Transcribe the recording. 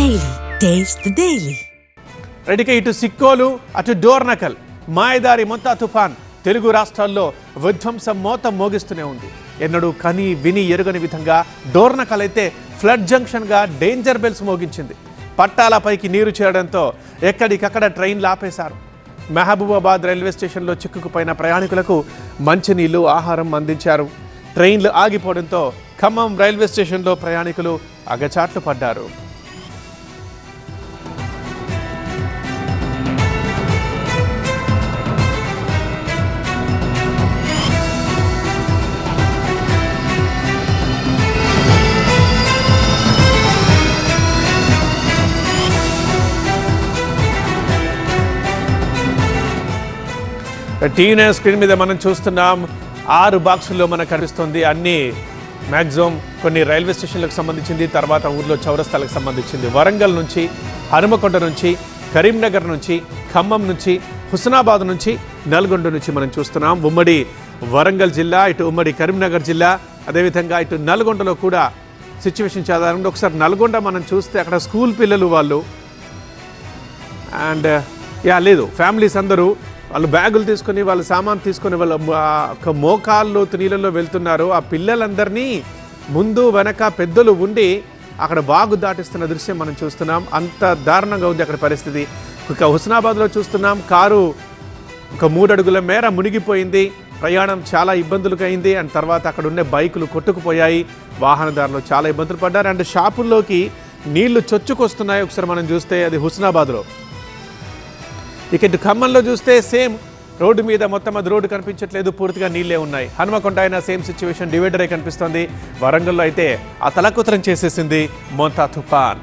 Daily taste daily Daily. ఇటు సిక్కోలు అటు డోర్నకల్ మాయదారి మొత్తా తుఫాన్ తెలుగు రాష్ట్రాల్లో విధ్వంసం మోత మోగిస్తూనే ఉంది. ఎన్నడూ కని విని ఎరుగని విధంగా డోర్నకల్ అయితే ఫ్లడ్ జంక్షన్గా డేంజర్ బెల్స్ మోగించింది. పట్టాలపైకి నీరు చేరడంతో ఎక్కడికక్కడ ట్రైన్లు ఆపేశారు. మహబూబాబాద్ రైల్వే స్టేషన్లో చిక్కుకుపోయిన ప్రయాణికులకు మంచినీళ్ళు ఆహారం అందించారు. ట్రైన్లు ఆగిపోవడంతో ఖమ్మం రైల్వే స్టేషన్లో ప్రయాణికులు అగచాట్లు పడ్డారు. టీవీ స్క్రీన్ మీద మనం చూస్తున్నాం. ఆరు బాక్సుల్లో మనకు కనిపిస్తుంది. అన్ని మ్యాక్సిమం కొన్ని రైల్వే స్టేషన్లకు సంబంధించింది తర్వాత ఊర్లో చౌరస్తాలకు సంబంధించింది. వరంగల్ నుంచి హనుమకొండ నుంచి కరీంనగర్ నుంచి ఖమ్మం నుంచి హుస్నాబాద్ నుంచి నల్గొండ నుంచి మనం చూస్తున్నాం. ఉమ్మడి వరంగల్ జిల్లా ఇటు ఉమ్మడి కరీంనగర్ జిల్లా అదేవిధంగా ఇటు నల్గొండలో కూడా సిచ్యువేషన్ చాలా ఒకసారి నల్గొండ మనం చూస్తే అక్కడ స్కూల్ పిల్లలు వాళ్ళు అండ్ యా లేదు ఫ్యామిలీస్ అందరూ వాళ్ళు బ్యాగులు తీసుకొని వాళ్ళ సామాన్ తీసుకొని వాళ్ళ ఒక మోకాళ్ళు నీళ్ళలో వెళ్తున్నారు. ఆ పిల్లలందరినీ ముందు వెనక పెద్దలు ఉండి అక్కడ బాగు దాటిస్తున్న దృశ్యం మనం చూస్తున్నాం. అంత దారుణంగా ఉంది అక్కడ పరిస్థితి. ఇక హుస్నాబాద్లో చూస్తున్నాం. కారు ఒక మూడడుగుల మేర మునిగిపోయింది. ప్రయాణం చాలా ఇబ్బందులుగా అయింది. అండ్ తర్వాత అక్కడ ఉండే బైకులు కొట్టుకుపోయాయి. వాహనదారులు చాలా ఇబ్బందులు పడ్డారు. అండ్ షాపుల్లోకి నీళ్ళు చొచ్చుకొస్తున్నాయి. ఒకసారి మనం చూస్తే అది హుస్నాబాద్లో. ఇక ఇటు ఖమ్మంలో చూస్తే సేమ్ రోడ్డు మీద మొత్తం అది రోడ్డు కనిపించట్లేదు పూర్తిగా నీళ్ళే ఉన్నాయి. హనుమకొండ అయినా సేమ్ సిచ్యువేషన్ డివైడరే కనిపిస్తోంది. వరంగల్లో అయితే ఆ తలకుతరం చేసేసింది మోంతా తుఫాన్.